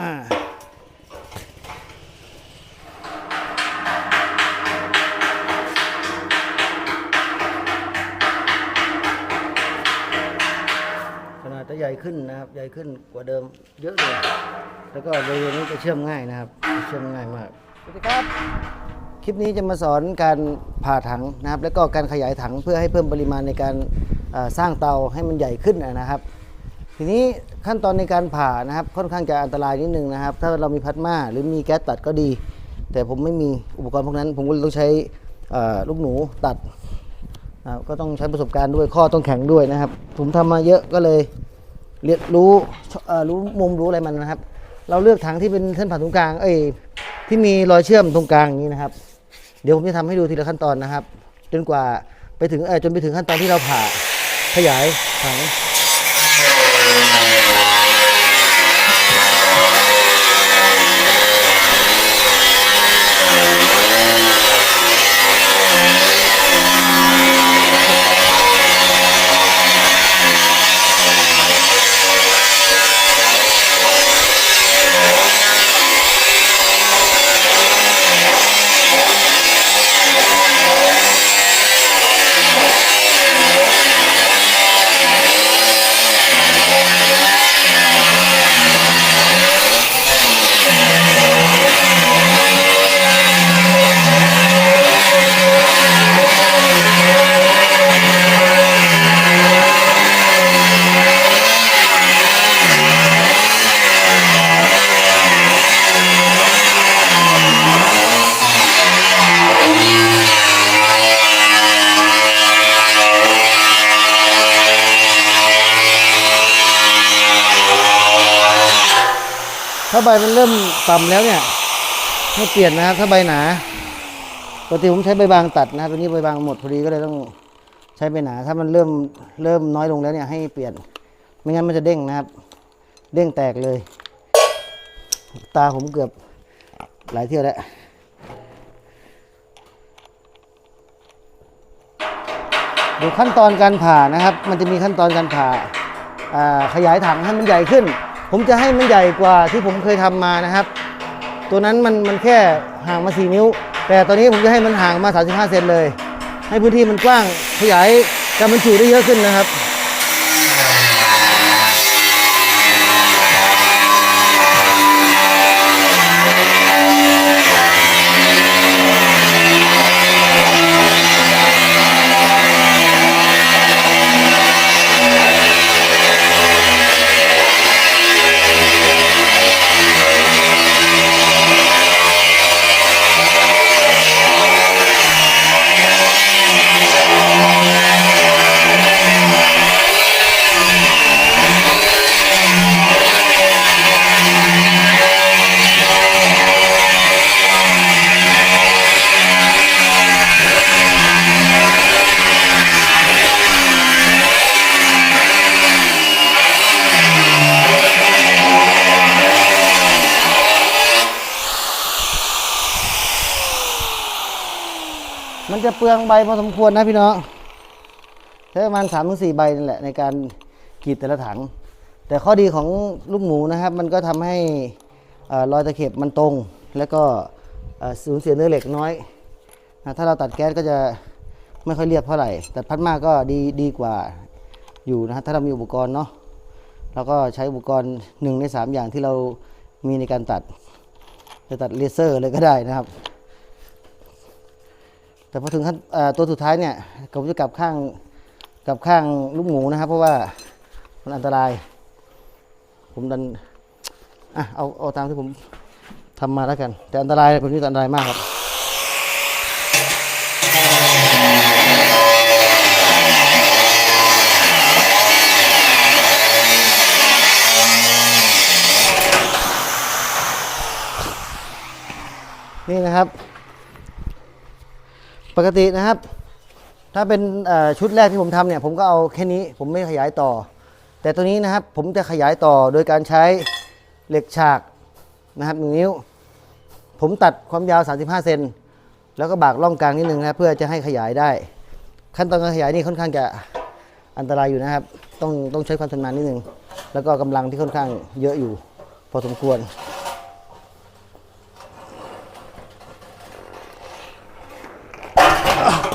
อ่าขนาดจะใหญ่ขึ้นนะครับ ใหญ่ขึ้นกว่าเดิมเยอะเลย แล้วก็บริเวณนี้จะเชื่อมง่ายนะครับ เชื่อมง่ายมาก สวัสดีครับ คลิปนี้จะมาสอนการผ่าถังนะครับ แล้วก็การขยายถังเพื่อให้เพิ่มปริมาณในการสร้างเตาให้มันใหญ่ขึ้นนะครับ ทีนี้ขั้นตอนในการผ่านะครับค่อนข้างจะอันตรายนิดนึงนะครับ ถ้าเรามีพลาสมาหรือมีแก๊สตัดก็ดี แต่ผมไม่มีอุปกรณ์พวกนั้น ผมก็เลยต้องใช้ลูกหนูตัดก็ต้องใช้ประสบการณ์ด้วยข้อต้องแข็งด้วยนะครับ ผมทำมาเยอะก็เลยเรียนรู้รู้มุมรู้อะไรมันนะครับ เราเลือกถังที่เป็นเส้นผ่านตรงกลาง เอ้ยที่มีรอยเชื่อมตรงกลางอย่างนี้นะครับ เดี๋ยวผมจะทำให้ดูทีละขั้นตอนนะครับ จนกว่าไปถึงเออจนไปถึงขั้นตอนที่เราผ่าขยายถัง ถ้าใบมันเริ่มต่ำแล้วเนี่ยให้เปลี่ยนนะครับถ้าใบหนาปกติผมใช้ใบบางตัดนะครับตัวนี้ใบบางหมดพอดีก็เลยต้องใช้ใบหนา ถ้ามันเริ่มเริ่มน้อยลงแล้วเนี่ยให้เปลี่ยน ไม่งั้นมันจะเด้งนะครับ เด้งแตกเลย ตาผมเกือบหลายเที่ยวแล้วดูขั้นตอนการผ่านะครับ มันจะมีขั้นตอนการผ่าขยายถังให้มันใหญ่ขึ้น ผมจะให้มันใหญ่กว่าที่ผมเคยทำมานะครับ ตัวนั้นมันมันแค่ห่างมา 4 นิ้ว แต่ตอนนี้ผมจะให้มันห่างมา 35 เซนเลย ให้พื้นที่มันกว้างขยายการบรรจุได้เยอะขึ้นนะครับ จะเปลืองใบพอสมควรนะพี่น้องใช้ประมาณสามถึงสี่ใบนั่นแหละในการกรีดแต่ละถัง แต่ข้อดีของลูกหมูนะครับ มันก็ทำให้อรอยตะเข็บมันตรง แล้วก็สูญเสียเนื้อเหล็กน้อยนะถ้าเราตัดแก๊สก็จะไม่ค่อยเรียบเท่าไหร่ แต่พัดมากก็ดีดีกว่าอยู่นะฮะถ้าเรามีอุปกรณ์เนาะเราก็ใช้อุปกรณ์หนึ่งในสามอย่างที่เรามีในการตัดจะตัดเลเซอร์เลยก็ได้นะครับ แต่พอถึงขั้นตัวสุดท้ายเนี่ยผมจะกลับข้างกลับข้างลูกหมูนะครับ เพราะว่ามันอันตราย ผมดันอะเอาเอาตามที่ผมทำมาแล้วกัน แต่อันตรายผมนี่อันตรายมากครับนี่นะครับ ปกตินะครับ ถ้าเป็นชุดแรกที่ผมทำเนี่ย ผมก็เอาแค่นี้ผมไม่ขยายต่อ แต่ตัวนี้นะครับผมจะขยายต่อโดยการใช้เหล็กฉากนะครับหนึ่งนิ้ว ผมตัดความยาว 35 เซนแล้วก็บากร่องกลางนิดนึงนะครับเพื่อจะให้ขยายได้ ขั้นตอนการขยายนี่ค่อนข้างจะอันตรายอยู่นะครับ ต้องต้องใช้ความชำนาญนิดนึง แล้วก็กำลังที่ค่อนข้างเยอะอยู่ พอสมควร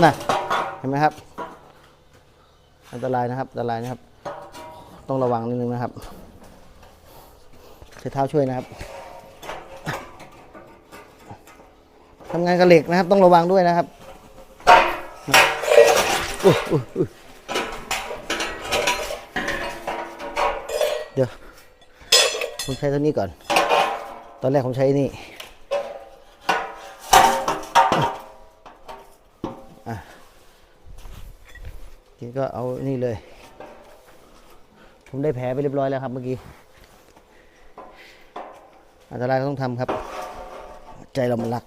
นะเห็นไหมครับ อันตรายนะครับอันตรายนะครับ ต้องระวังนิดนึงนะครับใช้เท้าช่วยนะครับทำงานกับเหล็กนะครับ ต้องระวังด้วยนะครับเดี๋ยวผมใช้ตัวนี้ก่อน ตอนแรกผมใช้นี่ ทีก็เอานี่เลย ผมได้แผลไปเรียบร้อยแล้วครับเมื่อกี้ อันตรายก็ต้องทำครับ ใจเรามันรัก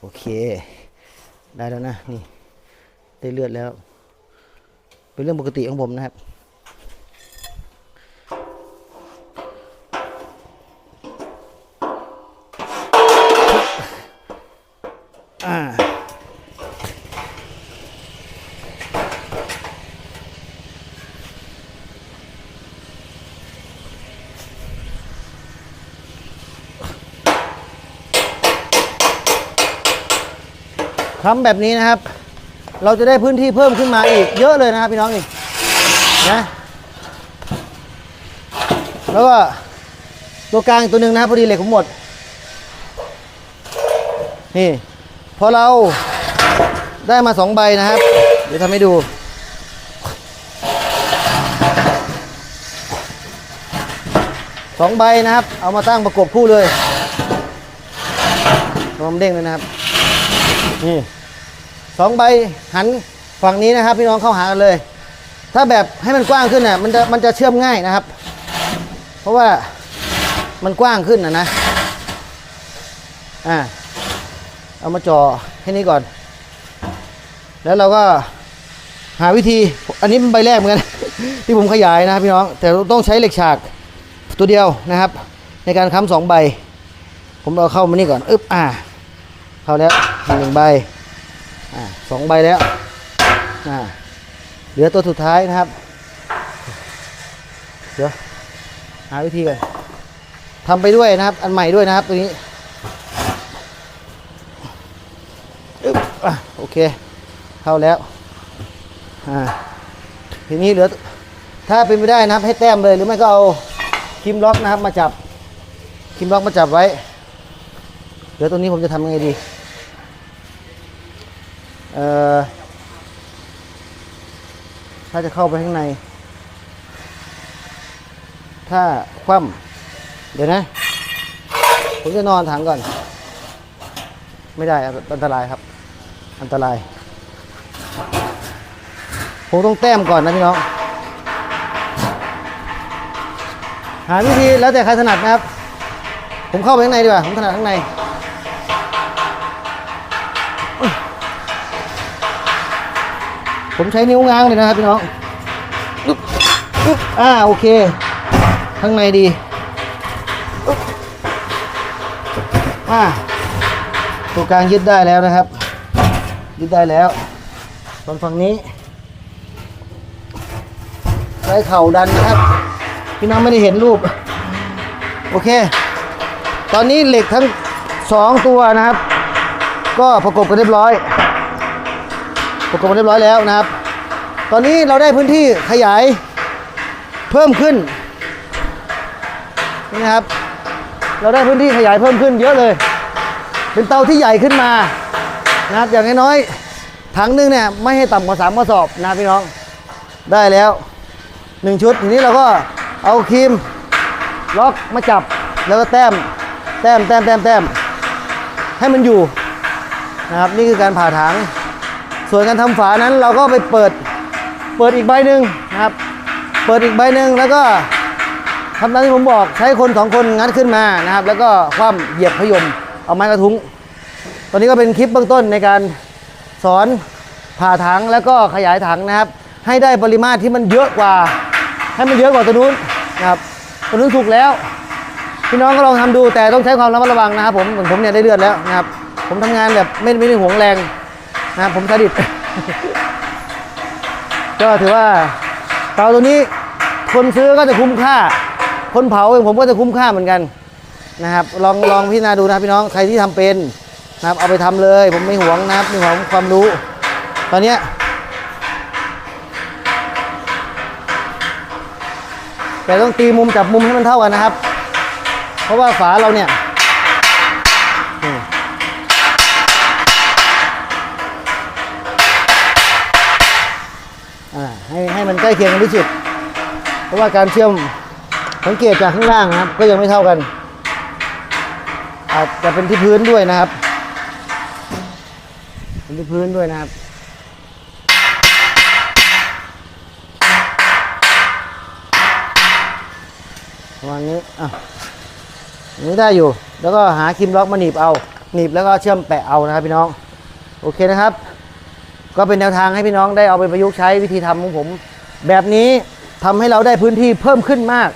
โอเค ได้แล้วนะ นี่ ได้เลือดแล้ว เป็นเรื่องปกติของผมนะครับ ทำแบบนี้นะครับ เราจะได้พื้นที่เพิ่มขึ้นมาอีกเยอะเลยนะครับพี่น้องนี่นะแล้วก็ตัวกลางตัวหนึ่งนะครับพอดีเหล็กผมหมดนี่พอเราได้มาสองใบนะครับ เดี๋ยวทำให้ดู สองใบนะครับ เอามาตั้งประกบคู่เลยลมเด้งเลยนะครับ นี่สองใบหันฝั่งนี้นะครับ พี่น้องเข้าหากันเลย ถ้าแบบให้มันกว้างขึ้นน่ะมันจะมันจะเชื่อมง่ายนะครับ เพราะว่ามันกว้างขึ้นนะนะอ่าเอามาจ่อแค่นี้ก่อน แล้วเราก็หาวิธี อันนี้เป็นใบแรกเหมือนกัน ที่ผมขยายนะครับพี่น้อง แต่ต้องใช้เหล็กฉากตัวเดียวนะครับ ในการค้ำสองใบ ผมเอาเข้ามานี่ก่อน อึ๊บ อ่า เข้าแล้ว หนึ่งใบอ่าสองใบแล้วอ่าเหลือตัวสุดท้ายนะครับ เดี๋ยวหาวิธีก่อนทำไปด้วยนะครับ อันใหม่ด้วยนะครับตัวนี้อึ๊บอะโอเค เข้าแล้วอ่าทีนี้เหลือถ้าเป็นไปได้นะครับ ให้แต้มเลยหรือไม่ก็เอาครีมล็อกนะครับ มาจับครีมล็อกมาจับไว้เดี๋ยวตรงนี้ผมจะทำยังไงดี ถ้าจะเข้าไปข้างใน ถ้าคว่ำเดี๋ยวนะ ผมจะนอนถังก่อน ไม่ได้อันตรายครับ อันตราย ผมต้องแต้มก่อนนะพี่น้อง หาวิธีแล้วแต่ใครถนัดนะครับ ผมเข้าไปข้างในดีกว่า ผมถนัดข้างใน ผมใช้นิ้วง้างเลยนะครับพี่น้องอ่าโอเค ข้างในดีอ่าตัวกลางยึดได้แล้วนะครับ ยึดได้แล้วส่วนฝั่งนี้ใช้เข่าดันนะครับ พี่น้องไม่ได้เห็นรูป โอเค ตอนนี้เหล็กทั้งสองตัวนะครับ ก็ประกบกันเรียบร้อย ประกบเรียบร้อยแล้วนะครับ ตอนนี้เราได้พื้นที่ขยายเพิ่มขึ้นนี่นะครับ เราได้พื้นที่ขยายเพิ่มขึ้นเยอะเลย เป็นเตาที่ใหญ่ขึ้นมานะครับอย่างน้อยๆถังนึงเนี่ยไม่ให้ต่ำกว่าสามกระสอบนะพี่น้องได้แล้วหนึ่งชุด ทีนี้เราก็เอาครีมล็อกมาจับแล้วก็แต้มแต้มแต้มแต้มแต้มให้มันอยู่นะครับนี่คือการผ่าถัง ส่วนการทำฝานั้นเราก็ไปเปิดเปิดอีกใบหนึ่งนะครับ เปิดอีกใบหนึ่งแล้วก็ทำตามที่ผมบอกใช้คนสองคนงัดขึ้นมานะครับ แล้วก็คว่ำเหยียบพยมเอาไม้กระทุ้งตอนนี้ก็เป็นคลิปเบื้องต้นในการสอนผ่าถังแล้วก็ขยายถังนะครับ ให้ได้ปริมาตรที่มันเยอะกว่า ให้มันเยอะกว่าตัวนู้นนะครับตัวนู้นสุกแล้ว พี่น้องก็ลองทำดูแต่ต้องใช้ความระมัดระวังนะครับผมเหมือนผมเนี่ยได้เลือดแล้วนะครับผมทำงานแบบไม่ไม่ได้หวงแรง นะครับผมสดิบก็ถือว่าเตาตัวนี้คนซื้อก็จะคุ้มค่า คนเผาเองผมก็จะคุ้มค่าเหมือนกันนะครับ ลองลองพิจารณาดูนะพี่น้องใครที่ทำเป็นนะครับเอาไปทำเลย ผมไม่หวงนะครับไม่หวงความรู้ ตอนเนี้ยแต่ต้องตีมุมจับมุมให้มันเท่ากันนะครับ เพราะว่าฝาเราเนี่ย มันใกล้เคียงกันที่สุด เพราะว่าการเชื่อมสังเกตจากข้างล่างนะครับ ก็ยังไม่เท่ากัน อาจจะเป็นที่พื้นด้วยนะครับเป็นที่พื้นด้วยนะครับประมาณนี้อะนนี้ได้อยู่ แล้วก็หาคิมล็อกมาหนีบเอา หนีบแล้วก็เชื่อมแปะเอานะครับพี่น้อง โอเคนะครับ ก็เป็นแนวทางให้พี่น้องได้เอาไปประยุกต์ใช้วิธีทำของผม แบบนี้ทำให้เราได้พื้นที่เพิ่มขึ้นมาก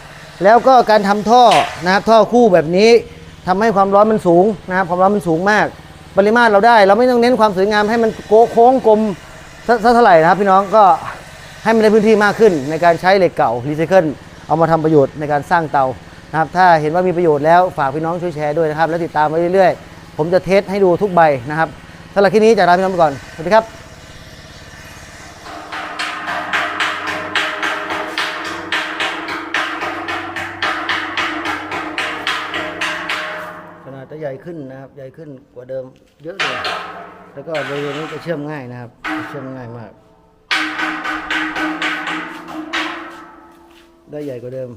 แล้วก็การทำท่อนะครับท่อคู่แบบนี้ทำให้ความร้อนมันสูงนะครับความร้อนมันสูงมาก ปริมาตรเราได้ เราไม่ต้องเน้นความสวยงามให้มันโค้งกลมสักสักเท่าไหร่นะครับ พี่น้องก็ให้มันได้พื้นที่มากขึ้น ในการใช้เหล็กเก่ารีไซเคิลเอามาทำประโยชน์ในการสร้างเตานะครับถ้าเห็นว่ามีประโยชน์แล้วฝากพี่น้องช่วยแชร์ด้วยนะครับ แล้วติดตามไว้เรื่อยๆ ผมจะเทสให้ดูทุกใบนะครับสำหรับคลิปนี้จะลาพี่น้องไปก่อนสวัสดีครับ ญ่ขึ้นนะครับ ใหญ่ขึ้นกว่าเดิมเยอะเลย แล้วก็บริเวณนี้จะเชื่อมง่ายนะครับ เชื่อมง่ายมาก ได้ใหญ่กว่าเดิม